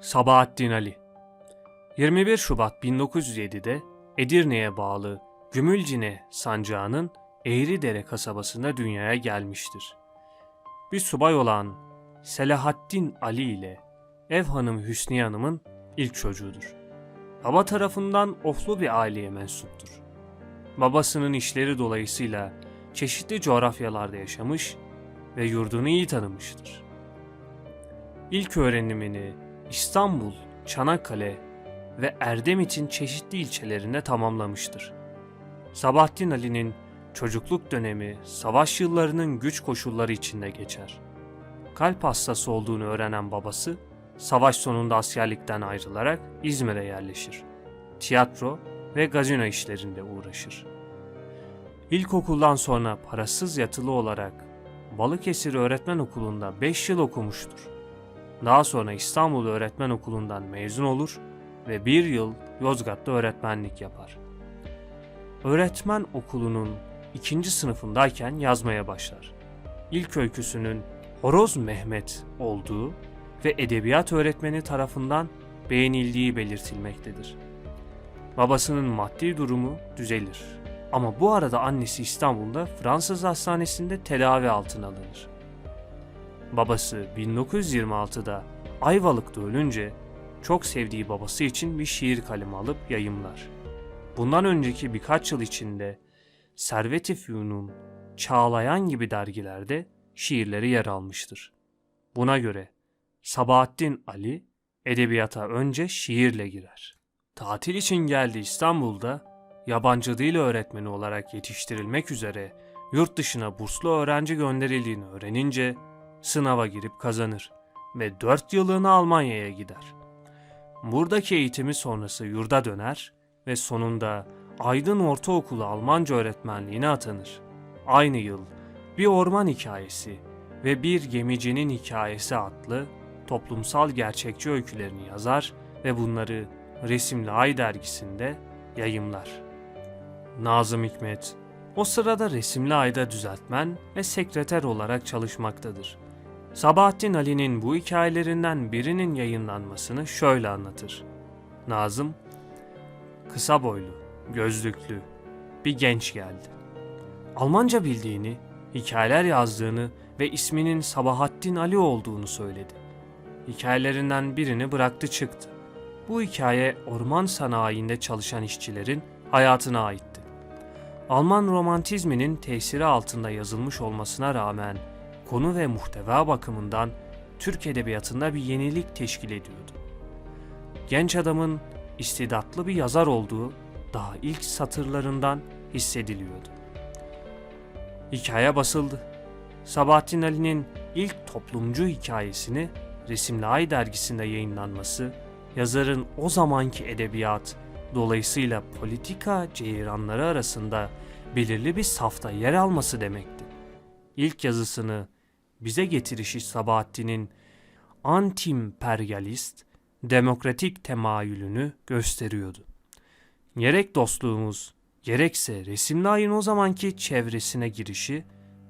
Sabahattin Ali 21 Şubat 1907'de Edirne'ye bağlı Gümülcine sancağının Eğridere kasabasında dünyaya gelmiştir. Bir subay olan Selahaddin Ali ile ev hanımı Hüsniye Hanım'ın ilk çocuğudur. Baba tarafından oflu bir aileye mensuptur. Babasının işleri dolayısıyla çeşitli coğrafyalarda yaşamış ve yurdunu iyi tanımıştır. İlk öğrenimini İstanbul, Çanakkale ve Erdemit'in çeşitli ilçelerinde tamamlamıştır. Sabahattin Ali'nin çocukluk dönemi savaş yıllarının güç koşulları içinde geçer. Kalp hastası olduğunu öğrenen babası, savaş sonunda askerlikten ayrılarak İzmir'e yerleşir. Tiyatro ve gazino işlerinde uğraşır. İlkokuldan sonra parasız yatılı olarak Balıkesir Öğretmen Okulu'nda 5 yıl okumuştur. Daha sonra İstanbul Öğretmen Okulu'ndan mezun olur ve bir yıl Yozgat'ta öğretmenlik yapar. Öğretmen okulunun ikinci sınıfındayken yazmaya başlar. İlk öyküsünün Horoz Mehmet olduğu ve edebiyat öğretmeni tarafından beğenildiği belirtilmektedir. Babasının maddi durumu düzelir. Ama bu arada annesi İstanbul'da Fransız hastanesinde tedavi altına alınır. Babası 1926'da Ayvalık'ta ölünce çok sevdiği babası için bir şiir kalemi alıp yayımlar. Bundan önceki birkaç yıl içinde Servet-i Fünun, Çağlayan gibi dergilerde şiirleri yer almıştır. Buna göre Sabahattin Ali edebiyata önce şiirle girer. Tatil için geldi İstanbul'da yabancı dil öğretmeni olarak yetiştirilmek üzere yurt dışına burslu öğrenci gönderildiğini öğrenince sınava girip kazanır ve 4 yıllığına Almanya'ya gider. Buradaki eğitimi sonrası yurda döner ve sonunda Aydın Ortaokulu Almanca öğretmenliğine atanır. Aynı yıl Bir Orman Hikayesi ve Bir Gemicinin Hikayesi adlı toplumsal gerçekçi öykülerini yazar ve bunları Resimli Ay dergisinde yayımlar. Nazım Hikmet o sırada Resimli Ay'da düzeltmen ve sekreter olarak çalışmaktadır. Sabahattin Ali'nin bu hikayelerinden birinin yayınlanmasını şöyle anlatır. Nazım, kısa boylu, gözlüklü bir genç geldi. Almanca bildiğini, hikayeler yazdığını ve isminin Sabahattin Ali olduğunu söyledi. Hikayelerinden birini bıraktı çıktı. Bu hikaye orman sanayinde çalışan işçilerin hayatına aitti. Alman romantizminin tesiri altında yazılmış olmasına rağmen konu ve muhteva bakımından Türk edebiyatında bir yenilik teşkil ediyordu. Genç adamın istidatlı bir yazar olduğu daha ilk satırlarından hissediliyordu. Hikaye basıldı. Sabahattin Ali'nin ilk toplumcu hikayesini Resimli Ay dergisinde yayınlanması, yazarın o zamanki edebiyat, dolayısıyla politika ceyranları arasında belirli bir safta yer alması demekti. İlk yazısını bize getirişi Sabahattin'in antimperyalist, demokratik temayülünü gösteriyordu. Gerek dostluğumuz, gerekse resimli ayın o zamanki çevresine girişi,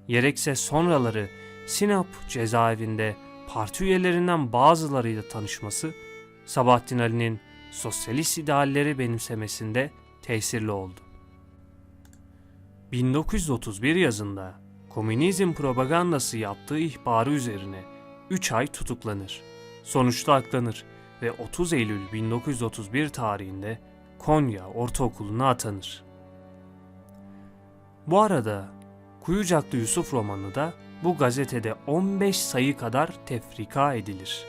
gerekse sonraları Sinop cezaevinde parti üyelerinden bazılarıyla tanışması, Sabahattin Ali'nin sosyalist idealleri benimsemesinde tesirli oldu. 1931 yazında komünizm propagandası yaptığı ihbarı üzerine 3 ay tutuklanır. Sonuçta aklanır ve 30 Eylül 1931 tarihinde Konya Ortaokulu'na atanır. Bu arada Kuyucaklı Yusuf romanı da bu gazetede 15 sayı kadar tefrika edilir.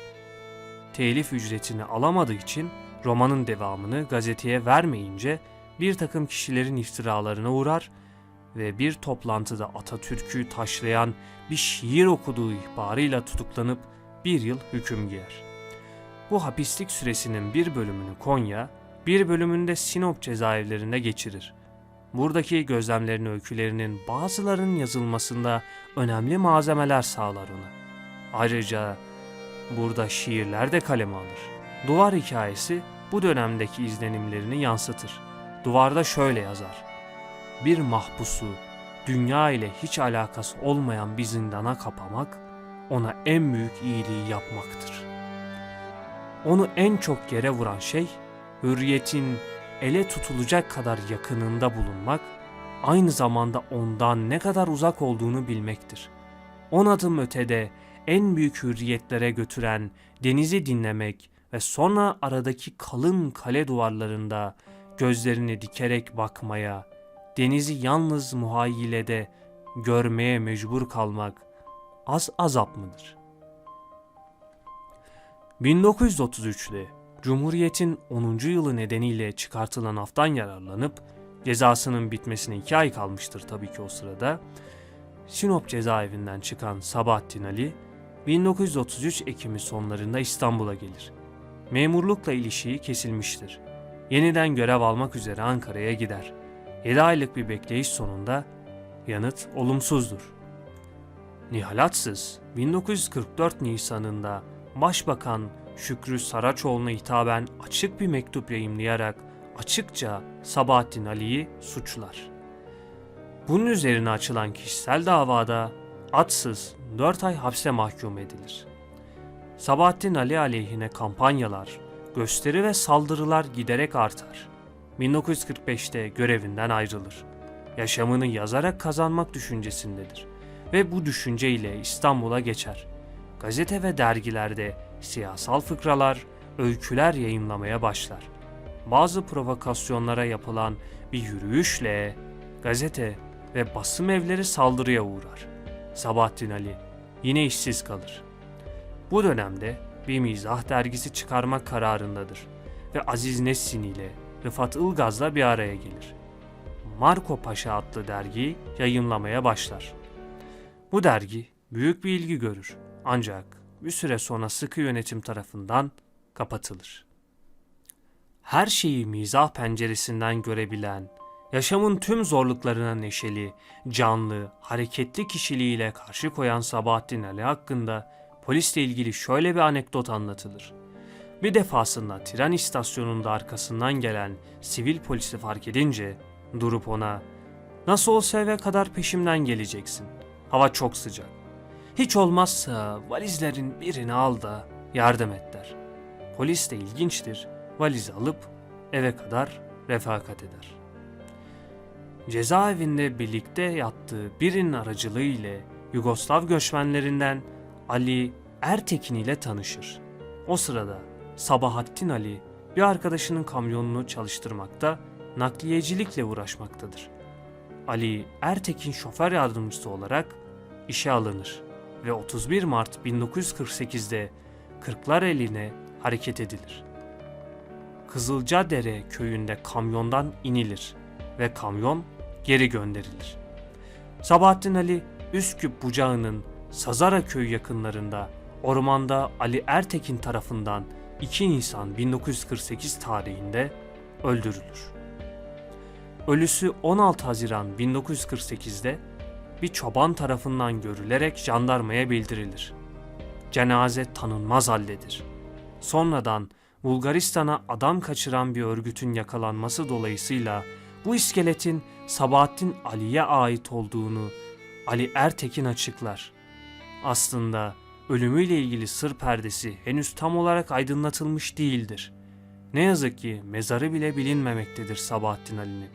Telif ücretini alamadığı için romanın devamını gazeteye vermeyince bir takım kişilerin iftiralarına uğrar ve bir toplantıda Atatürk'ü taşlayan bir şiir okuduğu ihbarıyla tutuklanıp bir yıl hüküm giyer. Bu hapislik süresinin bir bölümünü Konya, bir bölümünde Sinop cezaevlerinde geçirir. Buradaki gözlemlerin öykülerinin bazılarının yazılmasında önemli malzemeler sağlar ona. Ayrıca burada şiirler de kaleme alır. Duvar hikayesi bu dönemdeki izlenimlerini yansıtır. Duvarda şöyle yazar. Bir mahpusu dünya ile hiç alakası olmayan bir zindana kapamak ona en büyük iyiliği yapmaktır. onu en çok yere vuran şey hürriyetin ele tutulacak kadar yakınında bulunmak, aynı zamanda ondan ne kadar uzak olduğunu bilmektir. On adım ötede en büyük hürriyetlere götüren denizi dinlemek ve sonra aradaki kalın kale duvarlarında gözlerini dikerek bakmaya, denizi yalnız muhayyilede görmeye mecbur kalmak az azap mıdır? 1933'te Cumhuriyet'in 10. yılı nedeniyle çıkartılan aftan yararlanıp cezasının bitmesine 2 ay kalmıştır tabii ki o sırada. Sinop cezaevinden çıkan Sabahattin Ali 1933 Ekim'i sonlarında İstanbul'a gelir. Memurlukla ilişiği kesilmiştir. Yeniden görev almak üzere Ankara'ya gider. 7 aylık bir bekleyiş sonunda yanıt olumsuzdur. Nihalatsız 1944 Nisan'ında Başbakan Şükrü Saraçoğlu'na hitaben açık bir mektup yayımlayarak açıkça Sabahattin Ali'yi suçlar. Bunun üzerine açılan kişisel davada atsız 4 ay hapse mahkum edilir. Sabahattin Ali aleyhine kampanyalar, gösteri ve saldırılar giderek artar. 1945'te görevinden ayrılır. Yaşamını yazarak kazanmak düşüncesindedir ve bu düşünceyle İstanbul'a geçer. Gazete ve dergilerde siyasal fıkralar, öyküler yayımlamaya başlar. Bazı provokasyonlara yapılan bir yürüyüşle gazete ve basım evleri saldırıya uğrar. Sabahattin Ali yine işsiz kalır. Bu dönemde bir mizah dergisi çıkarmak kararındadır ve Aziz Nessin ile Rıfat Ilgaz'la bir araya gelir. Marco Paşa adlı dergiyi yayımlamaya başlar. Bu dergi büyük bir ilgi görür ancak bir süre sonra sıkı yönetim tarafından kapatılır. Her şeyi mizah penceresinden görebilen, yaşamın tüm zorluklarına neşeli, canlı, hareketli kişiliğiyle karşı koyan Sabahattin Ali hakkında polisle ilgili şöyle bir anekdot anlatılır. Bir defasında tren istasyonunda arkasından gelen sivil polisi fark edince durup ona ''Nasıl olsa eve kadar peşimden geleceksin. Hava çok sıcak. Hiç olmazsa valizlerin birini al da yardım et der. Polis de ilginçtir. Valizi alıp eve kadar refakat eder. Cezaevinde birlikte yattığı birinin aracılığı ile Yugoslav göçmenlerinden Ali Ertekin ile tanışır. O sırada Sabahattin Ali bir arkadaşının kamyonunu çalıştırmakta, nakliyecilikle uğraşmaktadır. Ali Ertekin şoför yardımcısı olarak işe alınır ve 31 Mart 1948'de Kırklareli'ne hareket edilir. Kızılcadere köyünde kamyondan inilir ve kamyon geri gönderilir. Sabahattin Ali Üsküp bucağının Sazara köyü yakınlarında ormanda Ali Ertekin tarafından 2 Nisan 1948 tarihinde öldürülür. Ölüsü 16 Haziran 1948'de bir çoban tarafından görülerek jandarmaya bildirilir. Cenaze tanınmaz haldedir. Sonradan Bulgaristan'a adam kaçıran bir örgütün yakalanması dolayısıyla bu iskeletin Sabahattin Ali'ye ait olduğunu Ali Ertekin açıklar. Aslında ölümüyle ilgili sır perdesi henüz tam olarak aydınlatılmış değildir. Ne yazık ki mezarı bile bilinmemektedir Sabahattin Ali'nin.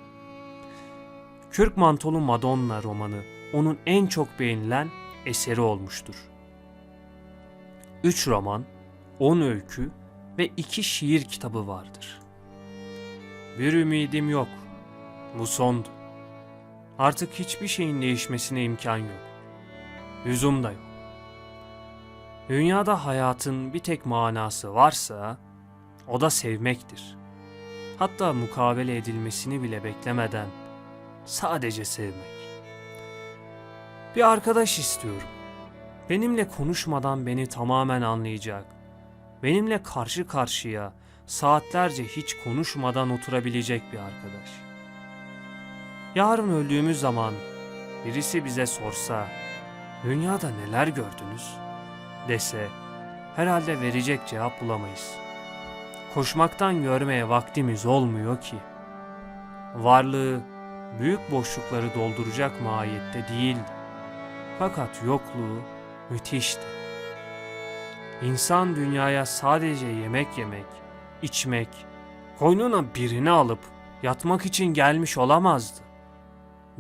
Kürk Mantolu Madonna romanı onun en çok beğenilen eseri olmuştur. Üç roman, on öykü ve iki şiir kitabı vardır. Bir ümidim yok. Bu sondu. Artık hiçbir şeyin değişmesine imkan yok. Lüzum da yok. Dünyada hayatın bir tek manası varsa o da sevmektir. Hatta mukabele edilmesini bile beklemeden sadece sevmek. Bir arkadaş istiyorum. Benimle konuşmadan beni tamamen anlayacak. Benimle karşı karşıya saatlerce hiç konuşmadan oturabilecek bir arkadaş. Yarın öldüğümüz zaman birisi bize sorsa, dünyada neler gördünüz dese, herhalde verecek cevap bulamayız. Koşmaktan görmeye vaktimiz olmuyor ki. Varlığı büyük boşlukları dolduracak mahiyette değildi. Fakat yokluğu müthişti. İnsan dünyaya sadece yemek yemek, içmek, koynuna birini alıp yatmak için gelmiş olamazdı.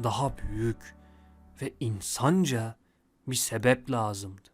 Daha büyük ve insanca bir sebep lazımdı.